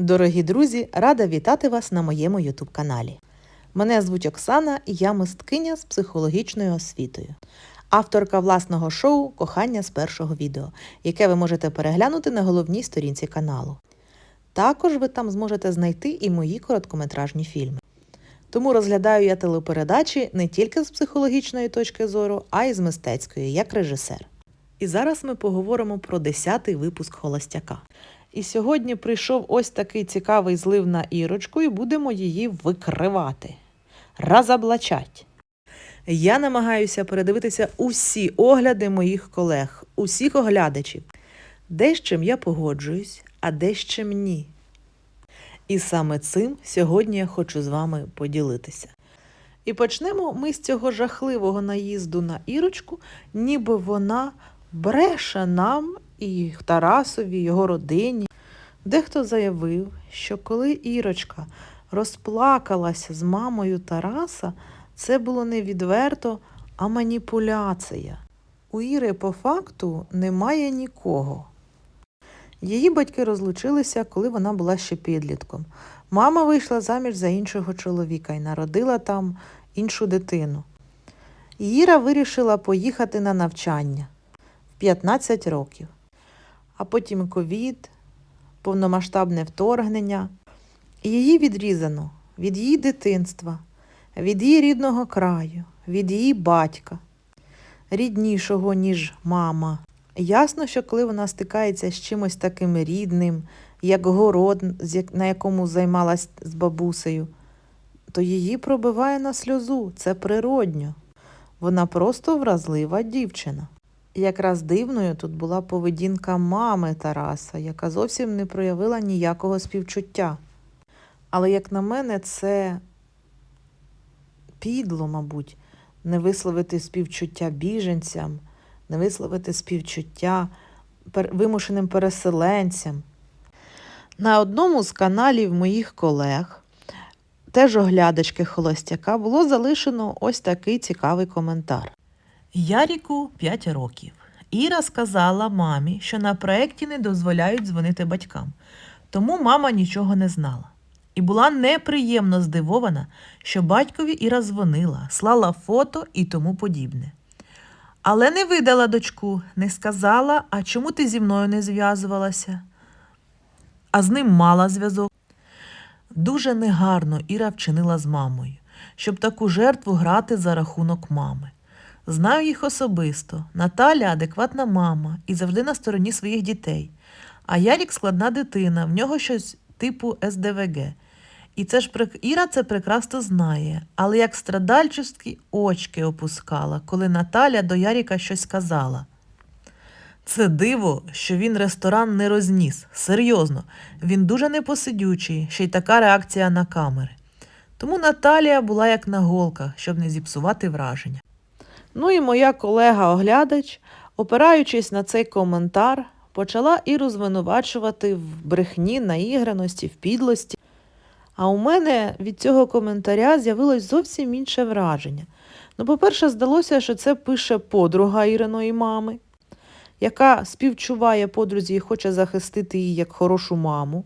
Дорогі друзі, рада вітати вас на моєму YouTube каналі. Мене звуть Оксана і я мисткиня з психологічною освітою, авторка власного шоу Кохання з першого відео, яке ви можете переглянути на головній сторінці каналу. Також ви там зможете знайти і мої короткометражні фільми. Тому розглядаю я телепередачі не тільки з психологічної точки зору, а й з мистецької, як режисер. І зараз ми поговоримо про 10-й випуск Холостяка. І сьогодні прийшов ось такий цікавий злив на Ірочку, і будемо її викривати. Разоблачать. Я намагаюся передивитися усі огляди моїх колег, усіх оглядачів. Де з чим я погоджуюсь, а де з чим ні. І саме цим сьогодні я хочу з вами поділитися. І почнемо ми з цього жахливого наїзду на Ірочку, ніби вона бреше нам і Тарасові, його родині. Дехто заявив, що коли Ірочка розплакалася з мамою Тараса, це було не відверто, а маніпуляція. У Іри по факту немає нікого. Її батьки розлучилися, коли вона була ще підлітком. Мама вийшла заміж за іншого чоловіка і народила там іншу дитину. Іра вирішила поїхати на навчання в 15 років. А потім ковід, повномасштабне вторгнення. Її відрізано від її дитинства, від її рідного краю, від її батька, ріднішого, ніж мама. Ясно, що коли вона стикається з чимось таким рідним, як город, на якому займалась з бабусею, то її пробиває на сльозу. Це природньо. Вона просто вразлива дівчина. Якраз дивною тут була поведінка мами Тараса, яка зовсім не проявила ніякого співчуття. Але, як на мене, це підло, мабуть, не висловити співчуття біженцям, не висловити співчуття вимушеним переселенцям. На одному з каналів моїх колег, теж оглядачки Холостяка, було залишено ось такий цікавий коментар. Яріку 5 років. Іра сказала мамі, що на проєкті не дозволяють дзвонити батькам, тому мама нічого не знала. І була неприємно здивована, що батькові Іра дзвонила, слала фото і тому подібне. Але не видала дочку, не сказала, а чому ти зі мною не зв'язувалася? А з ним мала зв'язок. Дуже негарно Іра вчинила з мамою, щоб таку жертву грати за рахунок мами. Знаю їх особисто. Наталя адекватна мама і завжди на стороні своїх дітей. А Ярік складна дитина, в нього щось типу СДВГ. І це ж Іра це прекрасно знає, але як страдальчески очки опускала, коли Наталя до Яріка щось сказала. Це диво, що він ресторан не розніс. Серйозно, він дуже непосидючий, ще й така реакція на камери. Тому Наталія була як на голках, щоб не зіпсувати враження. Ну і моя колега-оглядач, опираючись на цей коментар, почала Іру звинувачувати в брехні, наіграності, в підлості. А у мене від цього коментаря з'явилось зовсім інше враження. Ну, по-перше, здалося, що це пише подруга Іриної мами, яка співчуває подрузі і хоче захистити її як хорошу маму.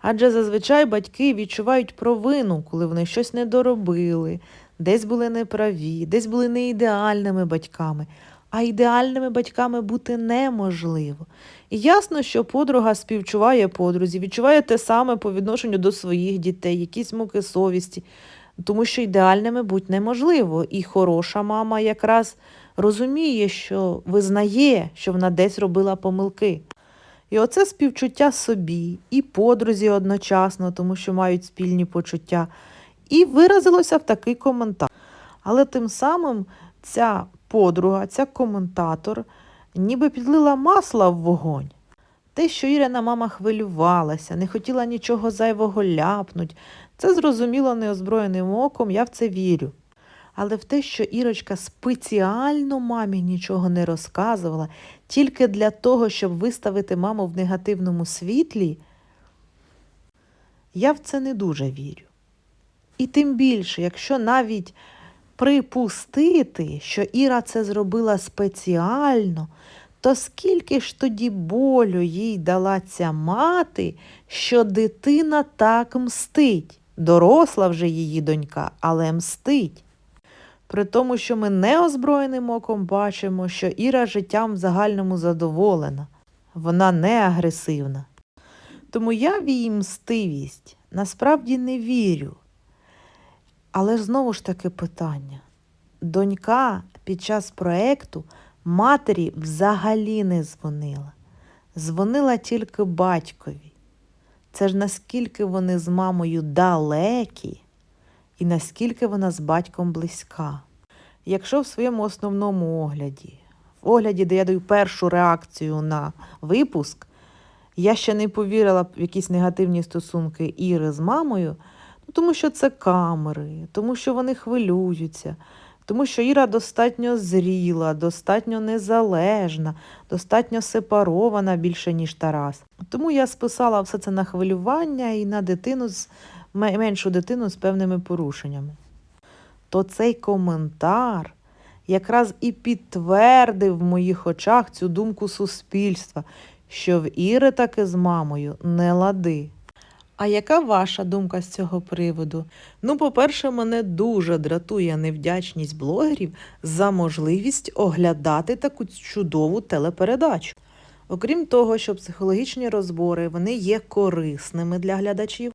Адже зазвичай батьки відчувають провину, коли вони щось не доробили, десь були неправі, десь були не ідеальними батьками, а ідеальними батьками бути неможливо. І ясно, що подруга співчуває подрузі, відчуває те саме по відношенню до своїх дітей, якісь муки совісті, тому що ідеальними бути неможливо. І хороша мама якраз розуміє, що визнає, що вона десь робила помилки. І оце співчуття собі і подрузі одночасно, тому що мають спільні почуття, і виразилося в такий коментар. Але тим самим ця подруга, ця коментатор, ніби підлила масла в вогонь. Те, що Ірина мама хвилювалася, не хотіла нічого зайвого ляпнуть, це зрозуміло неозброєним оком, я в це вірю. Але в те, що Ірочка спеціально мамі нічого не розказувала, тільки для того, щоб виставити маму в негативному світлі, я в це не дуже вірю. І тим більше, якщо навіть припустити, що Іра це зробила спеціально, то скільки ж тоді болю їй дала ця мати, що дитина так мстить. Доросла вже її донька, але мстить. При тому, що ми неозброєним оком бачимо, що Іра життям в загальному задоволена, вона не агресивна. Тому я в її мстивість насправді не вірю. Але знову ж таки питання. Донька під час проекту матері взагалі не дзвонила. Дзвонила тільки батькові. Це ж наскільки вони з мамою далекі і наскільки вона з батьком близька. Якщо в своєму основному огляді, в огляді, де я даю першу реакцію на випуск, я ще не повірила в якісь негативні стосунки Іри з мамою, тому що це камери, тому що вони хвилюються, тому що Іра достатньо зріла, достатньо незалежна, достатньо сепарована більше, ніж Тарас. Тому я списала все це на хвилювання і на дитину з меншу дитину з певними порушеннями. То цей коментар якраз і підтвердив в моїх очах цю думку суспільства, що в Іри таки з мамою не лади. А яка ваша думка з цього приводу? Ну, по-перше, мене дуже дратує невдячність блогерів за можливість оглядати таку чудову телепередачу. Окрім того, що психологічні розбори вони є корисними для глядачів,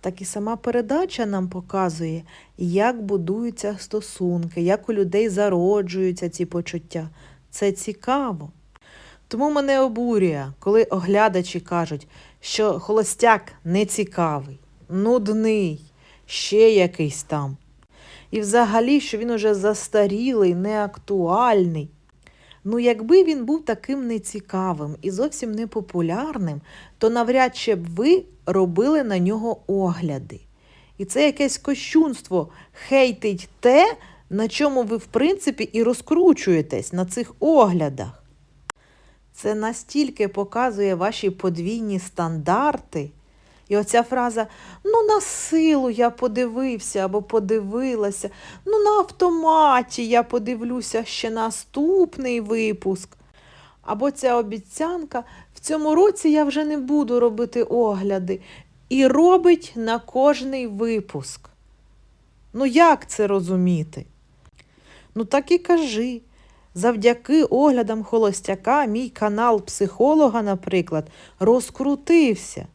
так і сама передача нам показує, як будуються стосунки, як у людей зароджуються ці почуття. Це цікаво. Тому мене обурює, коли оглядачі кажуть, що холостяк нецікавий, нудний, ще якийсь там. І взагалі, що він уже застарілий, неактуальний. Ну, якби він був таким нецікавим і зовсім непопулярним, то навряд чи б ви робили на нього огляди. І це якесь кощунство хейтить те, на чому ви, в принципі, і розкручуєтесь на цих оглядах. Це настільки показує ваші подвійні стандарти. І оця фраза ну на силу я подивився або подивилася, ну на автоматі я подивлюся ще наступний випуск. Або ця обіцянка в цьому році я вже не буду робити огляди. І робить на кожний випуск. Ну як це розуміти? Ну так і кажи. Завдяки оглядам холостяка мій канал психолога, наприклад, розкрутився.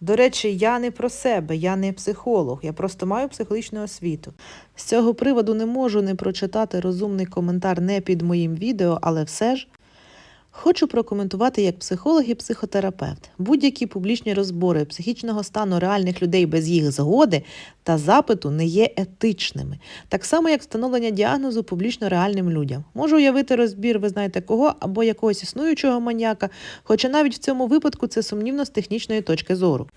До речі, я не про себе, я не психолог, я просто маю психологічну освіту. З цього приводу не можу не прочитати розумний коментар не під моїм відео, але все ж хочу прокоментувати як психолог і психотерапевт. Будь-які публічні розбори психічного стану реальних людей без їх згоди та запиту не є етичними, так само як встановлення діагнозу публічно реальним людям. Можу уявити розбір, ви знаєте кого, або якогось існуючого маніяка, хоча навіть в цьому випадку це сумнівно з технічної точки зору.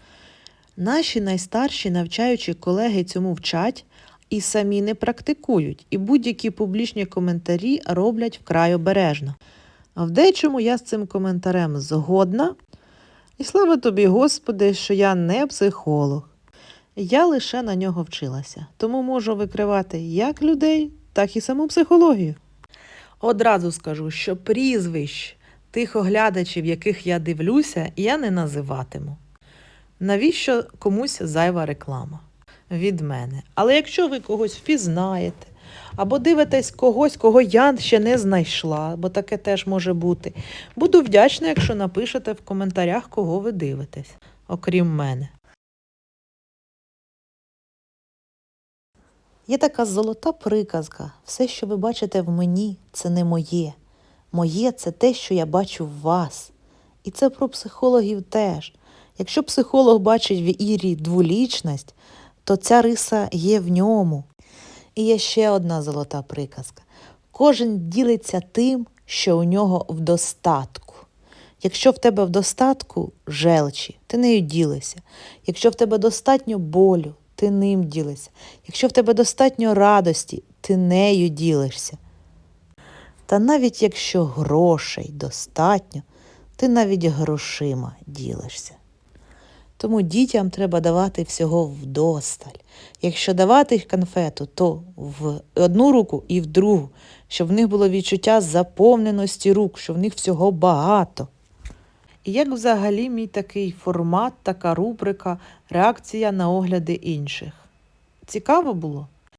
Наші найстарші навчаючі колеги цьому вчать і самі не практикують, і будь-які публічні коментарі роблять вкрай обережно. А в дечому я з цим коментарем згодна, і слава тобі, Господи, що я не психолог. Я лише на нього вчилася, тому можу викривати як людей, так і саму психологію. Одразу скажу, що прізвищ тих оглядачів, яких я дивлюся, я не називатиму. Навіщо комусь зайва реклама від мене? Але якщо ви когось впізнаєте, або дивитесь когось, кого я ще не знайшла, бо таке теж може бути, буду вдячна, якщо напишете в коментарях, кого ви дивитесь, окрім мене. Є така золота приказка. Все, що ви бачите в мені, це не моє. Моє це те, що я бачу в вас. І це про психологів теж. Якщо психолог бачить в Ірі дволічність, то ця риса є в ньому. І є ще одна золота приказка. Кожен ділиться тим, що у нього в достатку. Якщо в тебе в достатку желчі, ти нею ділися. Якщо в тебе достатньо болю, ти ним ділишся. Якщо в тебе достатньо радості, ти нею ділишся. Та навіть якщо грошей достатньо, ти навіть грошима ділишся. Тому дітям треба давати всього вдосталь. Якщо давати їх конфету, то в одну руку і в другу, щоб в них було відчуття заповненості рук, що в них всього багато. І як взагалі мій такий формат, така рубрика, реакція на огляди інших? Цікаво було?